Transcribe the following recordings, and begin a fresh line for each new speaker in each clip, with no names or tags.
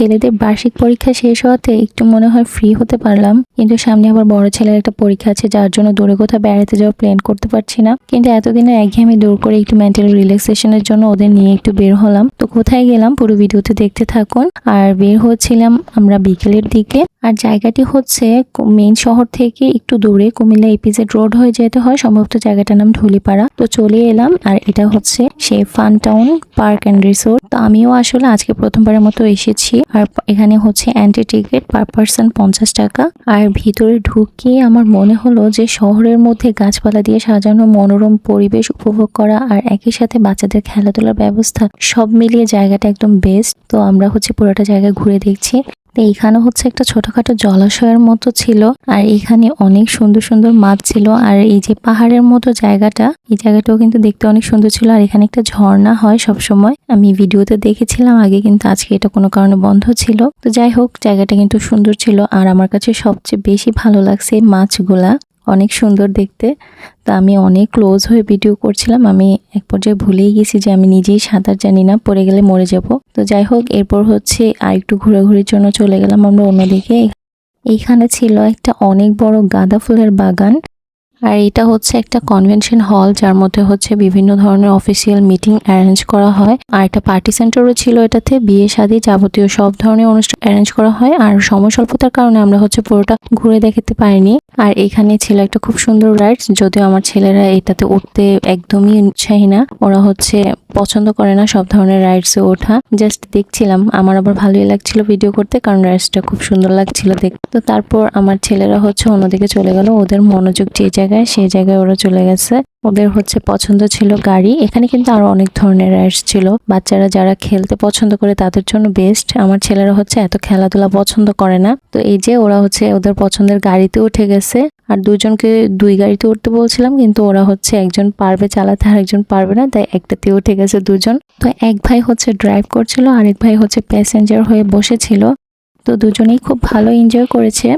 ছেলেদের বার্ষিক পরীক্ষা শেষ হওয়াতে একটু মনে হয় ফ্রি হতে পারলাম। কিন্তু সামনে আবার বড় ছেলের একটা পরীক্ষা আছে, যার জন্য দূরে কোথাও বেড়াতে যাওয়ার প্ল্যান করতে পারছি না। কিন্তু এতদিনের একঘেয়েমি দূর করে একটু মেন্টাল রিল্যাক্সেশনের জন্য ওদের নিয়ে একটু বের হলাম। তো কোথায় গেলাম পুরো ভিডিওতে দেখতে থাকুন। আর বের হচ্ছিলাম আমরা বিকেলের দিকে। আর জায়গাটি হচ্ছে মেইন শহর থেকে একটু দূরে, কুমিল্লা এপিজেড রোড হয়ে যেতে হয়। সম্ভবত জায়গাটার নাম ঢুলিপাড়া তো চলে এলাম, আর এটা হচ্ছে সেই fun town park and resort তো আমিও আসলে আজকে প্রথমবারের মতো এসেছি। আর এখানে হচ্ছে অ্যান্টি টিকিট পার পার্সন পঞ্চাশ টাকা। আর ভিতরে ঢুকিয়ে আমার মনে হলো যে শহরের মধ্যে গাছপালা দিয়ে সাজানো মনোরম পরিবেশ উপভোগ করা আর একই সাথে বাচ্চাদের খেলাধুলার ব্যবস্থা সব মিলিয়ে জায়গাটা একদম বেস্ট তো আমরা হচ্ছে পুরোটা জায়গা ঘুরে দেখছি। তো এইখানে হচ্ছে একটা ছোটখাটো জলাশয়ের মতো ছিল, আর এখানে অনেক সুন্দর সুন্দর মাছ ছিল, আর এই যে পাহাড়ের মতো জায়গাটা, এই জায়গাটাও কিন্তু দেখতে অনেক সুন্দর ছিল, আর এখানে একটা ঝর্ণা হয় সব সময় আমি ভিডিওতে দেখেছিলাম আগে, কিন্তু আজকে এটা কোনো কারণে বন্ধ ছিল। তো যাই হোক, জায়গাটা কিন্তু সুন্দর ছিল, আর আমার কাছে সবচেয়ে বেশি ভালো লাগছে মাছগুলা। অনেক সুন্দর দেখতে। তা আমি অনেক ক্লোজ হয়ে ভিডিও করছিলাম। আমি এক পর্যায়ে ভুলেই গেছি যে আমি নিজেই সাঁতার জানি না, পড়ে গেলে মরে যাব। তো যাই হোক, এরপর হচ্ছে আর একটু ঘোরাঘুরির জন্য চলে গেলাম আমরা অন্যদিকে। এইখানে ছিল একটা অনেক বড় গাঁদা ফুলের বাগান। আর এটা হচ্ছে একটা কনভেনশন হল যার মধ্যে হচ্ছে বিভিন্ন ধরনের অফিসিয়াল মিটিং অ্যারেঞ্জ করা হয়। আর একটা পার্টি সেন্টারও ছিল এটাতে, বিয়ে শাদী যাবতীয় সব ধরনের অনুষ্ঠান অ্যারেঞ্জ করা হয়। আর সময় স্বল্পতার কারণে আমরা হচ্ছে পুরোটা ঘুরে দেখাতে পারিনি। আর এখানে ছিল একটা খুব সুন্দর রাইডস যদিও আমার ছেলেরা এটাতে উঠতে একদমই উৎসাহী না। ওরা হচ্ছে পছন্দ করে না সব ধরনের রাইডসে ওঠা। জাস্ট দেখছিলাম, আমার আবার ভালোই লাগছিল ভিডিও করতে, কারণ রাইডসটা খুব সুন্দর লাগছিল দেখতে। তো তারপর আমার ছেলেরা হচ্ছে অন্যদিকে চলে গেল। ওদের মনোযোগ যে জায়গায় সেই জায়গায় ওরা চলে গেছে। ওদের হচ্ছে পছন্দ ছিল গাড়ি। এখানে কিন্তু আরও অনেক ধরনের রাইডস ছিল। বাচ্চারা যারা খেলতে পছন্দ করে তাদের জন্য বেস্ট আমার ছেলেরা হচ্ছে এত খেলাধুলা পছন্দ করে না। তো এই যে ওরা হচ্ছে ওদের পছন্দের গাড়িতে উঠে গেছে। আর দুজনকে দুই গাড়িতে উঠতে বলছিলাম, কিন্তু ওরা হচ্ছে একজন পারবে চালাতে আর একজন পারবে না। তাই একটাতে উঠে গেছে দুজন। তো এক ভাই হচ্ছে ড্রাইভ করছিল, আরেক ভাই হচ্ছে প্যাসেঞ্জার হয়ে বসেছিল। তো দুজনেই খুব ভালো এনজয় করেছে।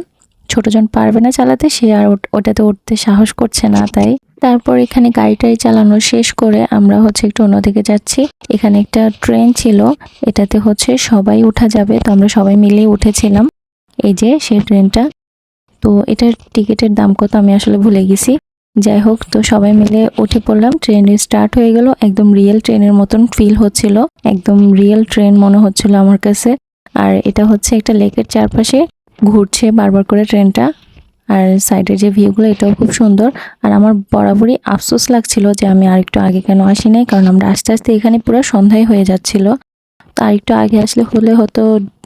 ছোটজন পারবে না চালাতে, সে আর ওট- ওটাতে উঠতে সাহস করছে না তাই। তারপর এখানে গাড়িটাই চালানো শেষ করে আমরা হচ্ছে একটু অন্যদিকে যাচ্ছি। এখানে একটা ট্রেন ছিল, এটাতে হচ্ছে সবাই উঠা যাবে, তো আমরা সবাই মিলেই উঠেছিলাম। এই যে সেই ট্রেনটা। তো এটার টিকিটের দাম কত আমি আসলে ভুলে গেছি। যাই হোক, তো সবাই মিলে উঠে পড়লাম। ট্রেন স্টার্ট হয়ে গেল, একদম রিয়েল ট্রেনের মতন ফিল হচ্ছিল। একদম রিয়েল ট্রেন মনে হচ্ছিল আমার কাছে। আর এটা হচ্ছে একটা লেকের চারপাশে। ঘুরছে বারবার করে ট্রেনটা, আর সাইডের যে ভিউগুলো এটাও খুব সুন্দর। আর আমার বরাবরই আফসোস লাগছিল যে আমি আরেকটু আগে কেন আসি নাই কারণ আমরা আস্তে আস্তে এখানে পুরো সন্ধ্যায় হয়ে যাচ্ছিল। তো আরেকটু আগে আসলে হলে হয়তো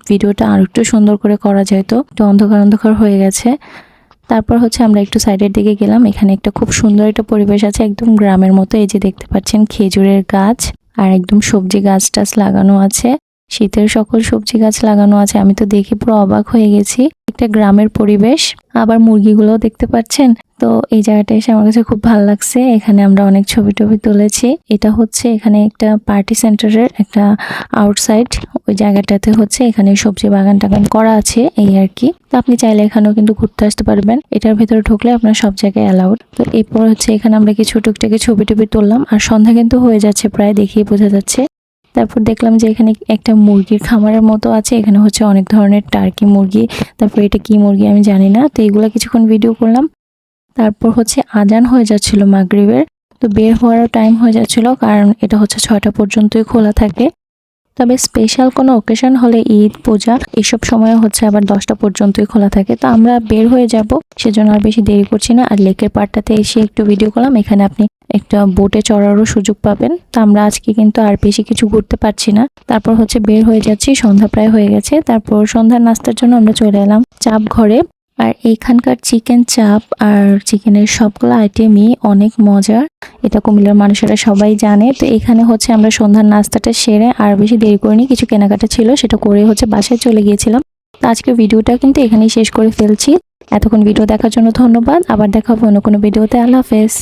ভিডিওটা আর একটু সুন্দর করে করা যেত, একটু অন্ধকার অন্ধকার হয়ে গেছে। তারপর হচ্ছে আমরা একটু সাইডের দিকে গেলাম, এখানে একটা খুব সুন্দর একটা পরিবেশ আছে, একদম গ্রামের মতো, এই যে দেখতে পাচ্ছেন খেজুরের গাছ, আর একদম সবজি গাছ টাছ লাগানো আছে। শীতের সকল সবজি গাছ লাগানো আছে, আমি তো দেখে পুরো অবাক হয়ে গেছি। একটা গ্রামের পরিবেশ, আবার মুরগিগুলোও দেখতে পাচ্ছেন। তো এই জায়গাটা এসে আমার কাছে খুব ভালো লাগছে, এখানে আমরা অনেক ছবি টবি তুলেছি। এটা হচ্ছে এখানে একটা পার্টি সেন্টারের একটা আউটসাইড, ওই জায়গাটাতে হচ্ছে এখানে সবজি বাগান টাগান করা আছে, এই আর কি। তো আপনি চাইলে এখানেও কিন্তু ঘুরতে আসতে পারবেন। এটার ভেতরে ঢুকলে আপনার সব জায়গায় অ্যালাউড তো এরপর হচ্ছে এখানে আমরা কিছু টুকটাকে ছবি টবি তুললাম, আর সন্ধ্যা কিন্তু হয়ে যাচ্ছে প্রায় দেখিয়ে বোঝা যাচ্ছে। তারপর দেখলাম যে এখানে একটা মুরগির খামারের মতো আছে, এখানে হচ্ছে অনেক ধরনের টার্কি মুরগি। তারপর এটা কি মুরগি আমি জানি না, তো এগুলো কিছুক্ষণ ভিডিও করলাম। তারপর হচ্ছে আজান হয়ে যাচ্ছিল মাগরিবের, তো বের হওয়ারও টাইম হয়ে যাচ্ছিল, কারণ এটা হচ্ছে ছয়টা পর্যন্তই খোলা থাকে। তবে স্পেশাল কোনো ওকেশন হলে ঈদ, পূজা এসব সময় হচ্ছে আবার দশটা পর্যন্তই খোলা থাকে। তো আমরা বের হয়ে যাব, সেজন্য আর বেশি দেরি করছি না। আর লেকের পাড়টাতে এসে একটু ভিডিও করলাম। এখানে আপনি একটা বোটে চড়ারও সুযোগ পাবেন। তো আমরা আজকে কিন্তু আর বেশি কিছু ঘুরতে পারছি না। তারপর হচ্ছে বের হয়ে যাচ্ছি, সন্ধ্যা প্রায় হয়ে গেছে। তারপর সন্ধ্যার নাস্তার জন্য আমরা চলে এলাম চাপ ঘরে আর এইখানকার চিকেন চাপ আর চিকেনের সবগুলো আইটেমই অনেক মজার। এটা কুমিল্লার মানুষেরা সবাই জানে। তো এখানে হচ্ছে আমরা সন্ধ্যার নাস্তাটা সেরে আর বেশি দেরি করিনি, কিছু কেনাকাটা ছিল, সেটা করে হচ্ছে বাসায় চলে গিয়েছিলাম। তো আজকে ভিডিওটা কিন্তু এখানেই শেষ করে ফেলছি। এতক্ষণ ভিডিও দেখার জন্য ধন্যবাদ। আবার দেখা হবে অন্য কোনো ভিডিওতে। আল্লাহ হাফেজ।